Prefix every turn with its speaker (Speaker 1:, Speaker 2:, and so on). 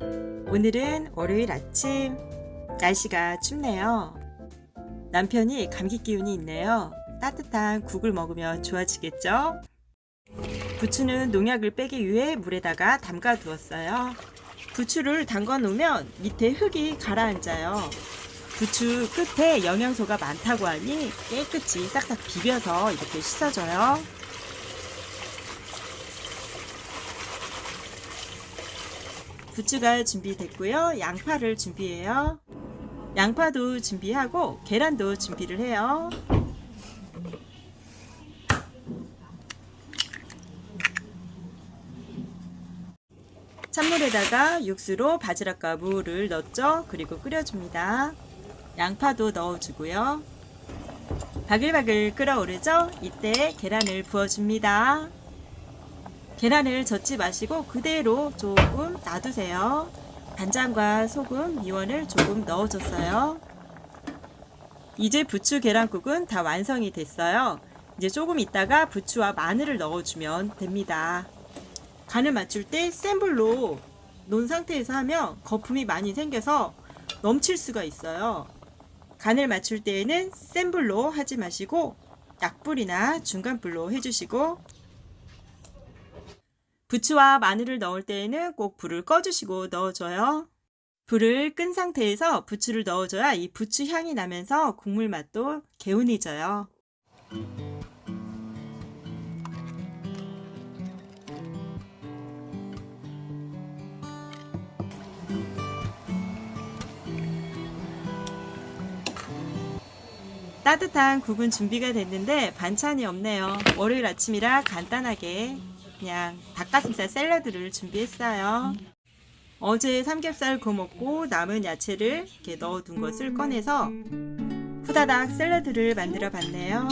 Speaker 1: 오늘은 월요일 아침 날씨가 춥네요. 남편이 감기 기운이 있네요. 따뜻한 국을 먹으면 좋아지겠죠? 부추는 농약을 빼기 위해 물에다가 담가 두었어요. 부추를 담가 놓으면 밑에 흙이 가라앉아요. 부추 끝에 영양소가 많다고 하니 깨끗이 싹싹 비벼서 이렇게 씻어줘요. 부추가 준비됐고요. 양파를 준비해요. 양파도 준비하고 계란도 준비를 해요. 찬물에다가 육수로 바지락과 무를 넣었죠. 그리고 끓여줍니다. 양파도 넣어주고요. 바글바글 끓어오르죠? 이때 계란을 부어줍니다. 계란을 젓지 마시고 그대로 조금 놔두세요. 간장과 소금, 미원을 조금 넣어줬어요. 이제 부추 계란국은 다 완성이 됐어요. 이제 조금 있다가 부추와 마늘을 넣어주면 됩니다. 간을 맞출 때 센 불로 놓은 상태에서 하면 거품이 많이 생겨서 넘칠 수가 있어요. 간을 맞출 때에는 센 불로 하지 마시고 약불이나 중간 불로 해주시고 부추와 마늘을 넣을 때에는 꼭 불을 꺼주시고 넣어줘요. 불을 끈 상태에서 부추를 넣어줘야 이 부추 향이 나면서 국물 맛도 개운해져요. 따뜻한 국은 준비가 됐는데 반찬이 없네요. 월요일 아침이라 간단하게 그냥 닭가슴살 샐러드를 준비했어요. 어제 삼겹살 구워 먹고 남은 야채를 이렇게 넣어둔 것을 꺼내서 후다닥 샐러드를 만들어 봤네요.